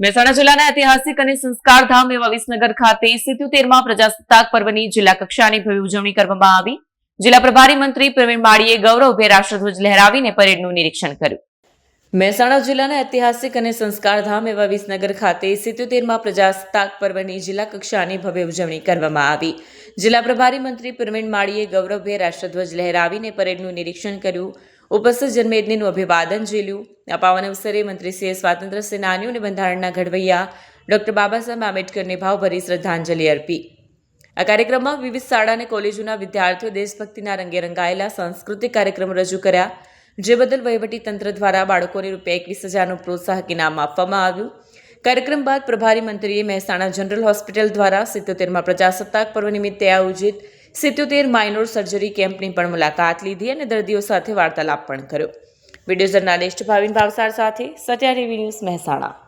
મહેસાણા જિલ્લાના ઐતિહાસિક અને સંસ્કારધામ એવા વિસનગર ખાતે સિત્યોતેરમાં પ્રજાસત્તાક પર્વની જિલ્લા કક્ષાની ભવ્ય ઉજવણી કરવામાં આવી. જિલ્લા પ્રભારી મંત્રી પ્રવીણ માળીએ ગૌરવભેર રાષ્ટ્રધ્વજ લહેરાવીને પરેડનું નિરીક્ષણ કર્યું. મહેસાણા જિલ્લાના ઐતિહાસિક અને સંસ્કારધામ એવા વિસનગર ખાતે સિત્યોતેરમાં પ્રજાસત્તાક પર્વની જિલ્લા કક્ષાની ભવ્ય ઉજવણી કરવામાં આવી. જિલ્લા પ્રભારી મંત્રી પ્રવીણ માળીએ ગૌરવભેર રાષ્ટ્રધ્વજ લહેરાવીને પરેડનું નિરીક્ષણ કર્યું. ઉપસ્થિત જનમેદનીનું અભિવાદન ઝીલ્યું. આ પાવન અવસરે મંત્રીશ્રીએ સ્વાતંત્ર્ય સેનાનીઓ અને બંધારણના ઘડવૈયા ડોક્ટર બાબા સાહેબ આંબેડકરને ભાવભરી શ્રદ્ધાંજલિ અર્પી. આ કાર્યક્રમમાં વિવિધ શાળા અને કોલેજોના વિદ્યાર્થીઓ દેશભક્તિના રંગે રંગાયેલા સાંસ્કૃતિક કાર્યક્રમો રજૂ કર્યા, જે બદલ વહીવટી તંત્ર દ્વારા બાળકોને રૂપિયા એકવીસ હજારનું પ્રોત્સાહક ઇનામ આપવામાં આવ્યું. કાર્યક્રમ બાદ પ્રભારી મંત્રીએ મહેસાણા જનરલ હોસ્પિટલ દ્વારા સિત્તોતેરમાં પ્રજાસત્તાક પર્વ નિમિત્તે આયોજિત સિત્યોતેર માઇનોર સર્જરી કેમ્પની પણ મુલાકાત લીધી અને દર્દીઓ સાથે વાર્તાલાપ પણ કર્યો. વીડિયો જર્નાલિસ્ટ ભાવિન ભાવસાર સાથે સત્યા ટીવી ન્યૂઝ મહેસાણા.